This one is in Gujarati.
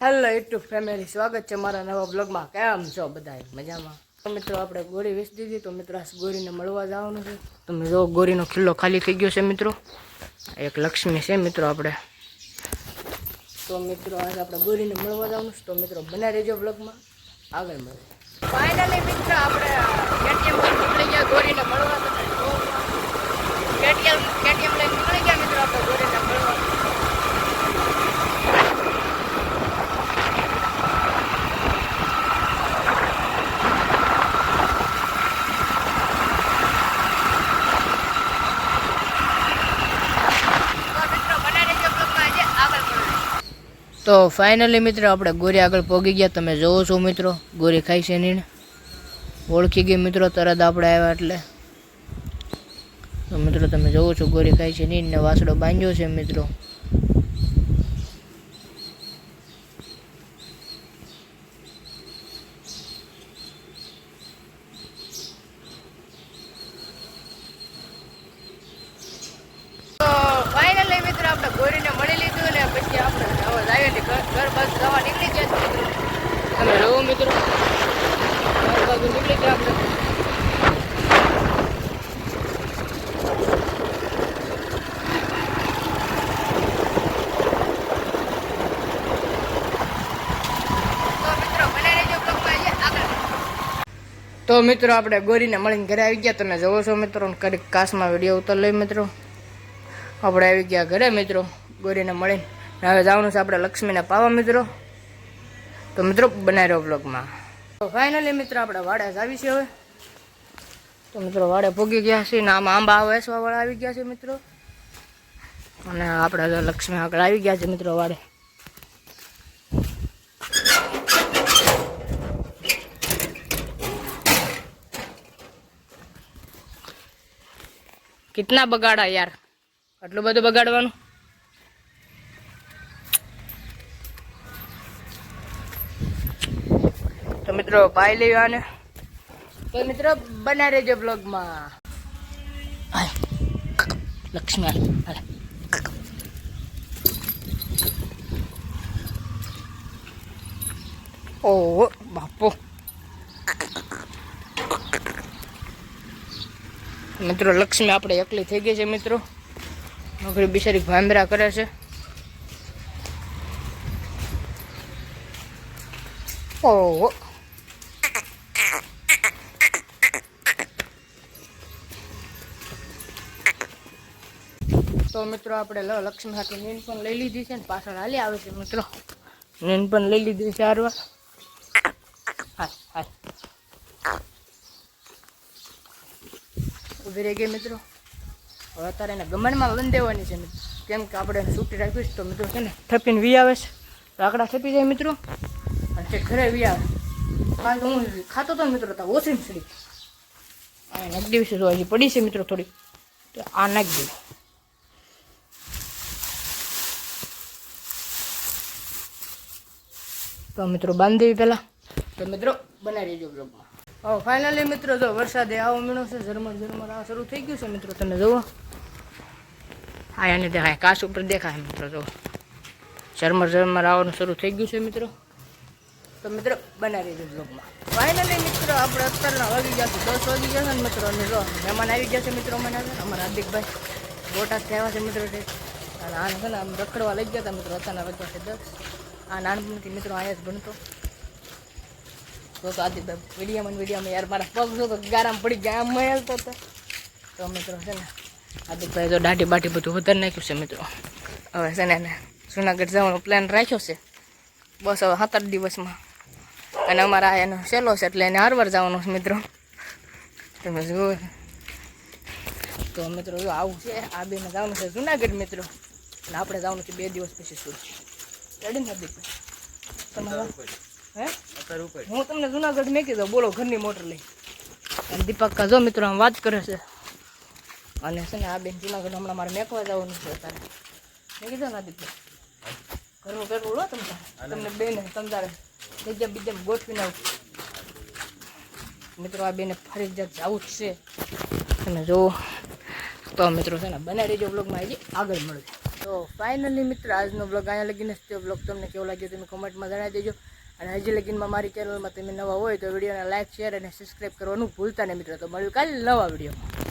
હેલો યુટ્યુબ ફેમિલી સ્વાગત છે મારા નવા બ્લોગમાં કેમ છો બધા મજામાં? તો મિત્રો, આપણે ગોરી વેચી દીધી. તો મિત્રો ગોરીને મળવા જવાનું છે. તમે જો ગોરીનો ખિલ્લો ખાલી થઈ ગયો છે મિત્રો. એક લક્ષ્મી છે મિત્રો આપણે. તો મિત્રો, આજે આપણે ગોરીને મળવા જવાનું છે. તો મિત્રો, બના રહેજો બ્લોગમાં આગળ મળે ફાઇનલી મિત્રો, આપણે કેટીએમ નીકળી ગયા ગોરીને મળવા કેટીએમ કેટીએમ લઈને નીકળી ગયા મિત્રો આપણે ગોરીને મળવા તો ફાઇનલી મિત્રો આપણે ગોરી આગળ પહોંચી ગયા. તમે જોવો છો મિત્રો, ગોરી ખાઈ છે નીણ. ઓળખી ગઈ મિત્રો, તરત આપણે આવ્યા એટલે. તો મિત્રો તમે જોવો છો, ગોરી ખાઈ છે નીણ ને વાસડો બાંધ્યો છે મિત્રો તો ફાઇનલી મિત્રો આપણે ગોરીને મળી લીધું ને પછી આપણે હવે જાય ને ઘર બસ જવા નીકળી ગયા છે મિત્રો? તમે રહો મિત્રો. ઘર બાજુ નીકળી ગયા આપણે. તો મિત્રો આપણે ગોરીને મળીને ઘરે આવી ગયા. તમે જોવો છો મિત્રો કડીક કાસમાં વીડિયો ઉતર લઈ મિત્રો. આપણે આવી ગયા ઘરે મિત્રો ગોરીને મળીને. હવે જવાનું છે આપણે લક્ષ્મીને પાવા મિત્રો. તો મિત્રો, બનાવી રહ્યો બ્લોગમાં તો ફાઇનલી મિત્રો, આપણે વાડે જ આવી છે હવે. તો મિત્રો, વાડે ભોગી ગયા છે ને આમાં આંબા વેસવા વાળા આવી ગયા છે મિત્રો. અને આપણે લક્ષ્મી આગળ આવી ગયા છે મિત્રો વાડે. કેટલા બગાડા યાર? આટલું બધું બગાડવાનું? મિત્રો પાઈ લેવા આને. તો મિત્રો, બના રહેજો બ્લોગમાં. લક્ષ્મી, હાલ. ઓ બાપો. મિત્રો, લક્ષ્મી આપણે એકલી થઈ ગઈ છે, મિત્રો. નોકરી બિચારી ભાંભરા કરે છે. ઓહો. તો મિત્રો આપણે લ લક્ષ્મી સાથે નીંદ પણ લઈ લીધી છે ને પાછળ હાલી આવે છે મિત્રો. નીંદ પણ લઈ લીધી છે હારવા. હાલ હાલ. ઊભી રહી ગઈ મિત્રો. હવે અત્યારે એને ગમનમાં બંધ દેવાની છે મિત્રો. કેમ કે આપણે એને છૂટી રાખીશ તો મિત્રો છે ને થપીને વી આવે છે. લાકડા થપી જાય મિત્રો. અને તે ઘરે વી આવે. કારણ કે હું ખાતો હતો ને મિત્રો તો ઓછી સડી. આ નાખી વિશે પડી છે મિત્રો થોડી તો આ નાખી દેવી. તો મિત્રો બાંધી પહેલાં. તો મિત્રો બનાવી દેજો બ્લોગમાં હવે ફાઇનલી મિત્રો જો વરસાદે આવો મીણો છે ઝરમર ઝરમર આ શરૂ થઈ ગયું છે મિત્રો તમે જુઓ. હા એને દેખાય કાચ ઉપર દેખાય મિત્રો જો ઝરમર ઝરમર આવવાનું શરૂ થઈ ગયું છે મિત્રો. તો મિત્રો બનાવી દેજો બ્લોગમાં. ફાઇનલી મિત્રો આપણે અત્યારના વાગી ગયા છે દસ વાગી ગયા છે ને મિત્રો અને જો મહેમાન આવી ગયા છે મિત્રો મને અમારા હાર્દિકભાઈ બોટાદ થયા છે મિત્રો અને આને છે ને આમ રખડવા લઈ ગયા હતા મિત્રો અત્યારના વાગ્યા છે દસ. આ નાનપણથી મિત્રો અહીંયા જ ભણતો તો આજે વિડીયામાં વિડીયામાં યાર મારા પગ જો તો ગારામ પડી ગયા, આમ હેલતો હતો તો મિત્રો છે ને આદિકભાઈ તો દાઢી બાટી બધું વધારે નાખ્યું છે મિત્રો. હવે છે ને એને જુનાગઢ જવાનો પ્લાન રાખ્યો છે. બસ હવે સાત આઠ દિવસમાં. અને અમારા એનો સહેલો છે એટલે એને હારવાર જવાનો છે મિત્રો. તમે જુઓ. તો મિત્રો જો આવું છે, આ બેને જવાનું છે જુનાગઢ મિત્રો. અને આપણે જવાનું છે બે દિવસ પછી શું રેડી ને તમારા હે. હું? તમને જુનાગઢ મેકી દઉં બોલો ઘરની મોટર લઈ. અને દીપક કા જો મિત્રો આમ વાત કરે છે. અને છે ને આ બેન જુનાગઢ હમણાં મારે મેકવા જવાનું છે અત્યારે. મેં કીધું ના દીપક ઘરનું કરવું લો તમે તમને બેન તમારે જગ્યા બીજા ગોઠવીને આવું મિત્રો આ બેને ફરજિયાત જવું જ છે. તમે જુઓ તો મિત્રો છે ને બને રહેજો બ્લોગમાં હજી આગળ મળે તો ફાઇનલી મિત્ર, આજનો બ્લોગ અહીંયા લગીને જ તે બ્લોગ તમને કેવો લાગ્યો તમે કોમેન્ટમાં જણાવી દેજો. અને હજી લગીનમાં મારી ચેનલમાં તમે નવા હોય તો વિડીયોને લાઇક શેર અને સબસ્ક્રાઈબ કરવાનું ભૂલતા નહીં મિત્રો. તો મળ્યું કાલે નવા વીડિયો